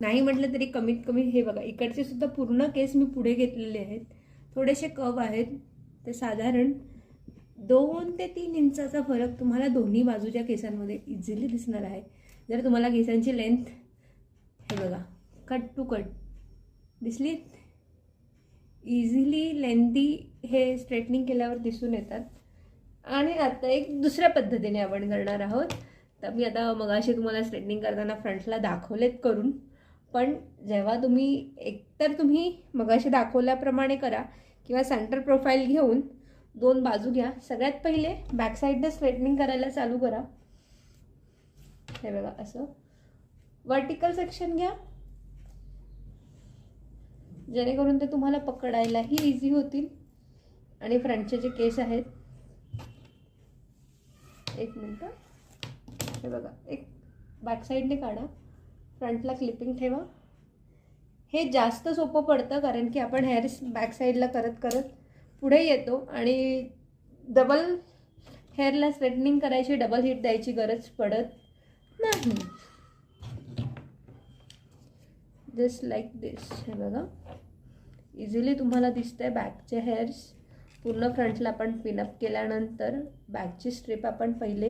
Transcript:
नाही म्हटलं तरी कमीत कमी हे बघा इकडचे सुद्धा पूर्ण केस मी पुढे घेतलेले आहेत. थोडेसे कव आहेत. ते साधारण दोन ते तीन इंचाचा फरक तुम्हाला दोन्ही बाजूच्या केसांमध्ये इझिली दिसणार आहे. जर तुम्हाला केसांची लेंथ हे बघा कट टू कट दिसली इझिली लेंदी हे स्ट्रेटनिंग केल्यावर दिसून येतात. आणि आता एक दुसऱ्या पद्धतीने आपण करणार आहोत. तर मी आता मगाशी तुम्हाला स्ट्रेटनिंग करताना फ्रंटला दाखवलेत करून. पण जेव्हा तुम्ही एकतर तुम्ही मगाशी दाखवल्याप्रमाणे करा किंवा सेंटर प्रोफाईल घेऊन दोन बाजू घ्या. सगळ्यात पहिले बॅक साईडनं स्ट्रेटनिंग करायला चालू करा. हे बघा असं. वर्टिकल सेक्शन घ्या. जेणेकरून ते तुम्हाला पकडायलाही इझी होतील. आणि फ्रंटचे जे केस आहेत. एक मिनटं. हे बघा. एक बॅक साईडने काढा. फ्रंटला क्लिपिंग ठेवा. हे जास्त सोपं पडतं कारण की आपण हेअर्स बॅक साईडला करत करत पुढे येतो आणि डबल हेअरला स्ट्रेटनिंग करायची डबल हिट द्यायची गरज पडत नाही. जस्ट लाईक दिस हे बघा. इझिली तुम्हाला दिसतंय बॅकचे हेअर्स पूर्ण फ्रंटला आपण पिनअप केल्यानंतर बॅकची स्ट्रीप आपण पहिले